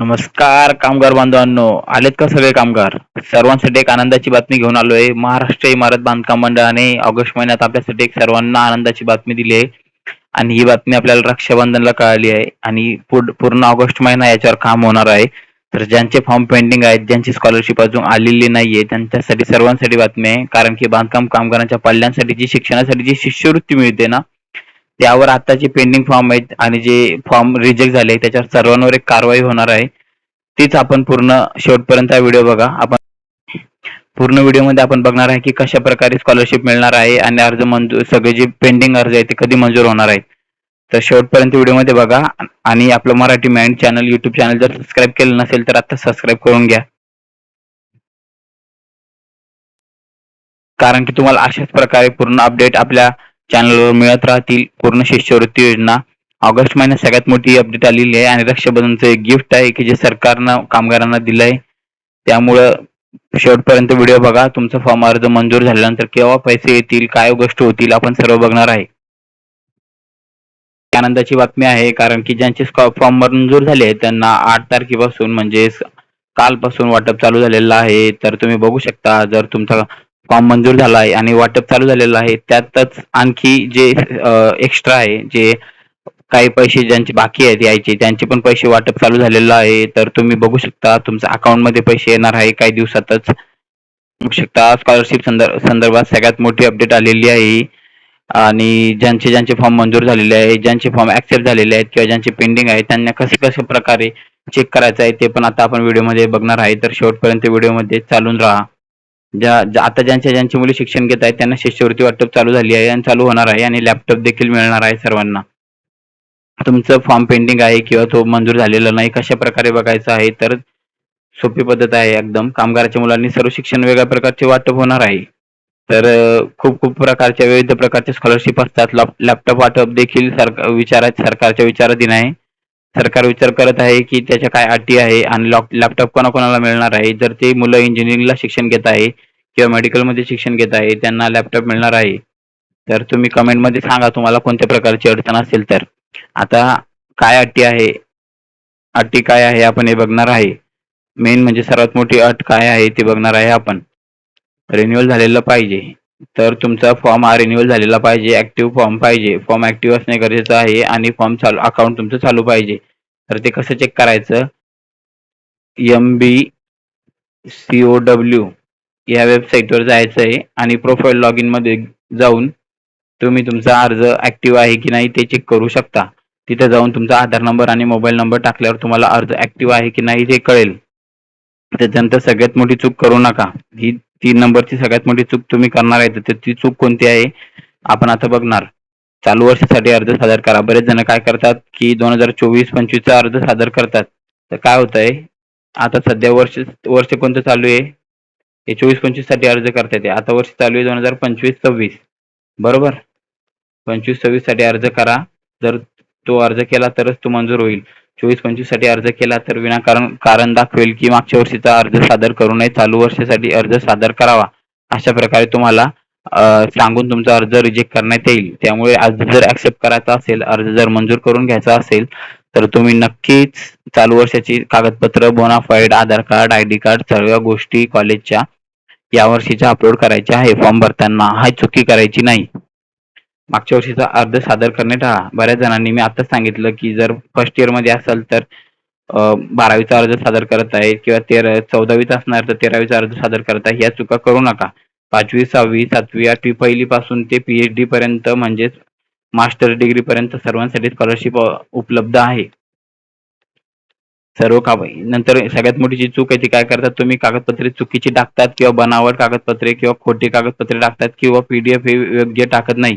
नमस्कार कामगार बांधवांनो. आलेत का सगळे कामगार? सर्वांसाठी एक आनंदाची बातमी घेऊन आलोय. महाराष्ट्र इमारत बांधकाम मंडळाने ऑगस्ट महिन्यात आपल्यासाठी एक सर्वांना आनंदाची बातमी दिली आहे. आणि ही बातमी आपल्याला रक्षाबंधनला कळाली आहे. आणि पुढ- पूर्ण ऑगस्ट महिना याच्यावर काम होणार आहे. तर ज्यांचे फॉर्म पेंडिंग आहेत ज्यांची स्कॉलरशिप अजून आलेली नाहीये त्यांच्यासाठी सर्वांसाठी बातमी आहे. कारण की बांधकाम कामगारांच्या पाल्यांसाठी जी शिक्षणासाठी जी शिष्यवृत्ती मिळते ना त्यावर आता जे पेंडिंग फॉर्म आहेत आणि जे फॉर्म रिजेक्ट झाले त्याच्यावर सर्वांवर एक कारवाई होणार आहे. तीच आपण पूर्ण शेवटपर्यंत व्हिडिओ बघा. आपण पूर्ण व्हिडिओमध्ये आपण बघणार आहे की कशा प्रकारे स्कॉलरशिप मिळणार आहे आणि अर्ज मंजूर सगळे जे पेंडिंग अर्ज आहेत ते कधी मंजूर होणार आहेत. तर शेवटपर्यंत व्हिडिओमध्ये बघा आणि आपलं Marathi man channel YouTube channel जर सबस्क्राईब केलं नसेल तर आता सबस्क्राईब करून घ्या. कारण की तुम्हाला अशाच प्रकारे पूर्ण अपडेट आपल्या चॅनलवर मिळत राहतील. पूर्ण शिष्यवृत्ती योजना. ऑगस्ट महिन्यात सगळ्यात मोठी अपडेट आलेली आहे आणि रक्षाबंधनचं एक गिफ्ट आहे की जे सरकारनं कामगारांना दिलंय. त्यामुळं शेवटपर्यंत व्हिडिओ बघा. तुमचा फॉर्म अर्ज मंजूर झाल्यानंतर केव्हा पैसे येतील काय गोष्ट होतील आपण सर्व बघणार आहे. आनंदाची बातमी आहे कारण की ज्यांचे फॉर्म मंजूर झाले त्यांना आठ तारखेपासून म्हणजे कालपासून वाटप चालू झालेलं आहे. तर तुम्ही बघू शकता जर तुमचा फॉर्म मंजूर झाला आहे आणि वाटप चालू झालेलं आहे त्यातच आणखी जे एक्स्ट्रा आहे जे काही पैसे ज्यांचे बाकी आहेत यायचे त्यांचे पण पैसे वाटप चालू झालेलं आहे. तर तुम्ही बघू शकता तुमच्या अकाउंटमध्ये पैसे येणार आहे काही दिवसातच. बघू शकता स्कॉलरशिप संदर्भात सगळ्यात मोठी अपडेट आलेली आहे. आणि ज्यांचे ज्यांचे फॉर्म मंजूर झालेले आहेत ज्यांचे फॉर्म ऍक्सेप्ट झालेले आहेत किंवा ज्यांचे पेंडिंग आहे त्यांना कसे कसे प्रकारे चेक करायचं आहे ते पण आता आपण व्हिडिओमध्ये बघणार आहे. तर शेवटपर्यंत व्हिडिओमध्ये चालून राहा. ज्या ज्या- आता ज्यांच्या ज्यांची मुली शिक्षण घेत आहेत त्यांना शिष्यवृत्ती वाटप चालू झाली आहे आणि चालू होणार आहे आणि लॅपटॉप देखील मिळणार आहे सर्वांना. तुमचं फॉर्म पेंडिंग आहे किंवा तो मंजूर झालेला नाही कशा प्रकारे बघायचं आहे? तर सोपी पद्धत आहे एकदम. कामगाराच्या मुलांनी सर्व शिक्षण वेगळ्या प्रकारचे वाटप होणार आहे. तर खूप खूप प्रकारच्या विविध प्रकारचे स्कॉलरशिप असतात. लॅपटॉप वाटप देखील सरकार विचारात सरकारच्या विचाराधीन आहे. सरकार विचार करत आहे की त्याच्या काय अटी आहे आणि लॅपटॉप कोणाकोणाला मिळणार आहे? जर ते मुलं इंजिनिअरिंगला शिक्षण घेत आहे किंवा मेडिकलमध्ये शिक्षण घेत आहे त्यांना लॅपटॉप मिळणार आहे तर तुम्ही कमेंटमध्ये सांगा तुम्हाला कोणत्या प्रकारची अडचण असेल तर. आता काय अटी आहे? अटी काय आहे? आपण हे बघणार आहे. मेन म्हणजे सर्वात मोठी अट काय आहे ते बघणार आहे आपण. रिन्युअल झालेलं पाहिजे. तर तुमचा फॉर्म हा रिन्युअल झालेला पाहिजे ऍक्टिव्ह फॉर्म पाहिजे. फॉर्म ऍक्टिव्ह असणे गरजेचं आहे आणि फॉर्म चालू अकाउंट तुमचं चालू पाहिजे. तर ते कसं चेक करायचं? M B C O W या वेबसाईटवर जायचं आहे आणि प्रोफाईल लॉग इनमध्ये जाऊन तुम्ही तुमचा अर्ज ऍक्टिव्ह आहे की नाही ते चेक करू शकता. तिथे जाऊन तुमचा आधार नंबर आणि मोबाईल नंबर टाकल्यावर तुम्हाला अर्ज ऍक्टिव्ह आहे की नाही ते कळेल. त्याच्यानंतर सगळ्यात मोठी चूक करू नका. ही तीन नंबरची सगळ्यात मोठी चूक तुम्ही करणार आहे. तर ती चूक कोणती आहे? आपण आता बघणार. चालू वर्षासाठी अर्ज सादर करा. बरेच जण काय करतात की दोन हजार चोवीस पंचवीसचा अर्ज सादर करतात. तर काय होत आहे आता सध्या वर्ष वर्ष कोणतं चालू आहे? हे चोवीस पंचवीससाठी अर्ज करता येते. आता वर्ष चालू आहे दोन हजार पंचवीस सव्वीस. बरोबर? पंचवीस सव्वीससाठी अर्ज करा. जर तो अर्ज केला तरच तो मंजूर होईल. चोवीस पंचवीससाठी अर्ज केला तर विनाकारण कारण दाखवेल की मागच्या वर्षीचा अर्ज सादर करू नये. चालू वर्षासाठी अर्ज सादर करावा. अशा प्रकारे तुम्हाला सांगून तुमचा अर्ज रिजेक्ट करण्यात येईल. त्यामुळे अर्ज जर ऍक्सेप्ट करायचा असेल अर्ज जर मंजूर करून घ्यायचा असेल तर तुम्ही नक्कीच चालू वर्षाची कागदपत्र bonafide Aadhaar card I D card सर्व गोष्टी कॉलेजच्या या वर्षीच्या अपलोड करायच्या. आहे फॉर्म भरताना हा चुकी करायची नाही. मागच्या वर्षीचा अर्ज सादर करणे टाळा बऱ्याच जणांनी मी आता सांगितलं की जर फर्स्ट इयरमध्ये असाल तर बारावीचा अर्ज सादर करत आहे किंवा तेरा चौदावीचा असणार तर तेरावीचा अर्ज सादर करत आहे. या चुका करू नका. पाचवी सहावी सातवी आठवी पहिली पासून ते पीएचडी पर्यंत म्हणजेच मास्टर डिग्री पर्यंत सर्वांसाठी स्कॉलरशिप उपलब्ध आहे. सर्व का नंतर सगळ्यात मोठी जी चूक आहे ती काय करतात? तुम्ही कागदपत्रे चुकीची टाकतात किंवा बनावट कागदपत्रे किंवा खोटी कागदपत्रे टाकतात किंवा पीडीएफ हे योग्य टाकत नाही.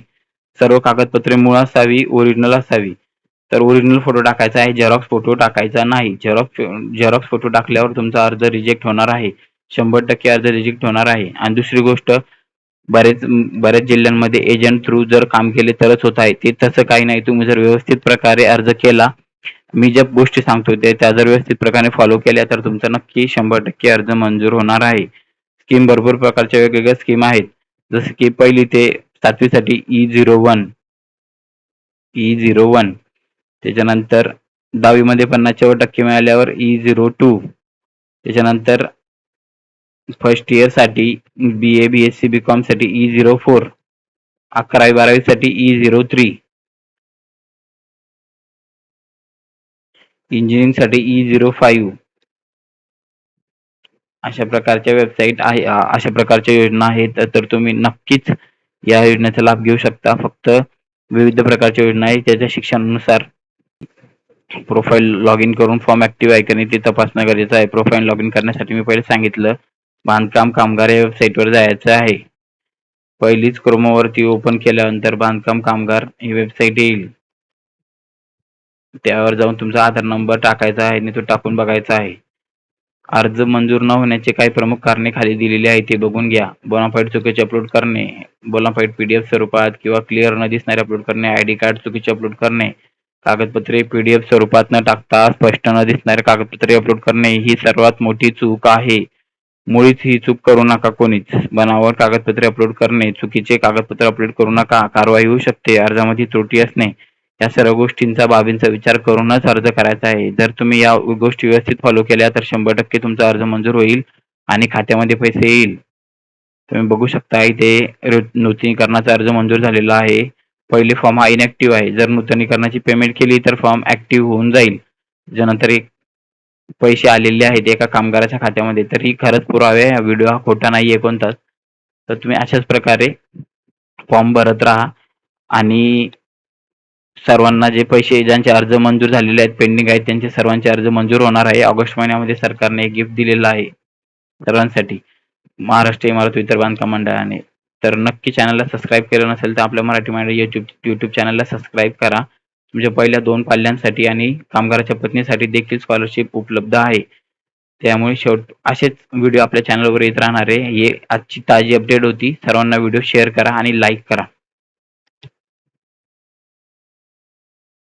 सर्व कागदपत्रे मूळ असावी ओरिजिनल असावी. तर ओरिजिनल फोटो टाकायचा आहे झेरॉक्स फोटो टाकायचा नाही. झेरॉक्स झेरॉक्स फोटो टाकल्यावर तुमचा अर्ज रिजेक्ट होणार आहे. शंभर टक्के अर्ज रिजेक्ट होणार आहे. आणि दुसरी गोष्ट बरेच बऱ्याच जिल्ह्यांमध्ये एजंट थ्रू जर काम केले तरच होत आहे. ते तसं काही नाही. तुम्ही जर व्यवस्थित प्रकारे अर्ज केला मी ज्या गोष्टी सांगतो ते त्या जर व्यवस्थित प्रकारे फॉलो केल्या तर तुमचा नक्की शंभर टक्के अर्ज मंजूर होणार आहे. स्कीम भरपूर प्रकारच्या वेगवेगळ्या स्कीम आहेत. जसं की पहिली ते सातवीसाठी E zero one E zero one त्याच्यानंतर दहावीमध्ये पन्नासच्या वर टक्के मिळाल्यावर ई झिरो टू त्याच्यानंतर first इयरसाठी B A B S C B कॉमसाठी E zero four अकरावी बारावी साठी ई झिरो थ्री इंजिनिअरिंगसाठी ई झिरो फाईव्ह अशा प्रकारच्या वेबसाईट आहे अशा प्रकारच्या योजना आहेत. तर तुम्ही नक्कीच या योजनेचा लाभ घेऊ शकता. फक्त विविध प्रकारच्या योजना आहेत. त्याच्या शिक्षणानुसार प्रोफाईल लॉग इन करून फॉर्म ऍक्टिव्ह आहे का नाही ते तपासणं गरजेचं आहे. प्रोफाईल लॉग इन करण्यासाठी मी पहिले सांगितलं बांधकाम कामगार या वेबसाईटवर जायचं आहे. पहिलीच क्रोमोवरती ओपन केल्यानंतर बांधकाम कामगार ही वेबसाईट येईल. त्यावर जाऊन तुमचा आधार नंबर टाकायचा आहे आणि तो टाकून बघायचा आहे. अर्ज मंजूर न होण्याचे काही प्रमुख कारणे खाली दिलेली आहे ते बघून घ्या. बोनाफाईड चुकीचे अपलोड करणे बोनाफाईड पीडीएफ स्वरूपात किंवा क्लिअर न दिसणारे अपलोड करणे आय डी कार्ड चुकीचे अपलोड करणे कागदपत्रे पीडीएफ स्वरूपात न टाकता स्पष्ट न दिसणारे कागदपत्रे अपलोड करणे ही सर्वात मोठी चूक आहे. मुळीच ही चूक करू नका कोणीच. बनावट कागदपत्रे अपलोड करणे चुकीचे कागदपत्र अपलोड करू नका कारवाई होऊ शकते अर्जामध्ये त्रुटी असणे या सर्व गोष्टींचा बाबींचा विचार करूनच अर्ज करायचा आहे. जर तुम्ही या गोष्टी व्यवस्थित फॉलो केल्या तर शंभर टक्के तुमचा अर्ज मंजूर होईल आणि खात्यामध्ये पैसे येईल. तुम्ही बघू शकता इथे नूतनीकरणाचा अर्ज मंजूर झालेला आहे. पहिले फॉर्म हा इनॅक्टिव्ह आहे. जर नूतनीकरणाची पेमेंट केली तर फॉर्म ऍक्टिव्ह होऊन जाईल. त्याच्यानंतर एक पैसे आलेले आहेत एका कामगाराच्या खात्यामध्ये तर ही खरंच पुरावे हा व्हिडिओ हा खोटा नाहीये कोणताच तर तुम्ही अशाच प्रकारे फॉर्म भरत राहा. आणि सर्वांना जे पैसे ज्यांचे अर्ज मंजूर झालेले आहेत पेंडिंग आहेत त्यांचे सर्वांचे अर्ज मंजूर होणार आहे. ऑगस्ट महिन्यामध्ये सरकारने एक गिफ्ट दिलेलं आहे सर्वांसाठी. महाराष्ट्र इमारत वितर बांधकाम मंडळाने. तर नक्की चॅनलला सबस्क्राईब केलं नसेल तर आपल्या मराठी मंडळ युट्यूब युट्यूब चॅनलला सबस्क्राईब करा. तुमच्या पहिल्या दोन पाल्यांसाठी आणि कामगाराच्या पत्नीसाठी देखील स्कॉलरशिप उपलब्ध आहे. त्यामुळे शेवट असेच व्हिडिओ आपल्या चॅनलवर येत राहणार आहे. हे आजची ताजी अपडेट होती. सर्वांना व्हिडिओ शेअर करा आणि लाईक करा.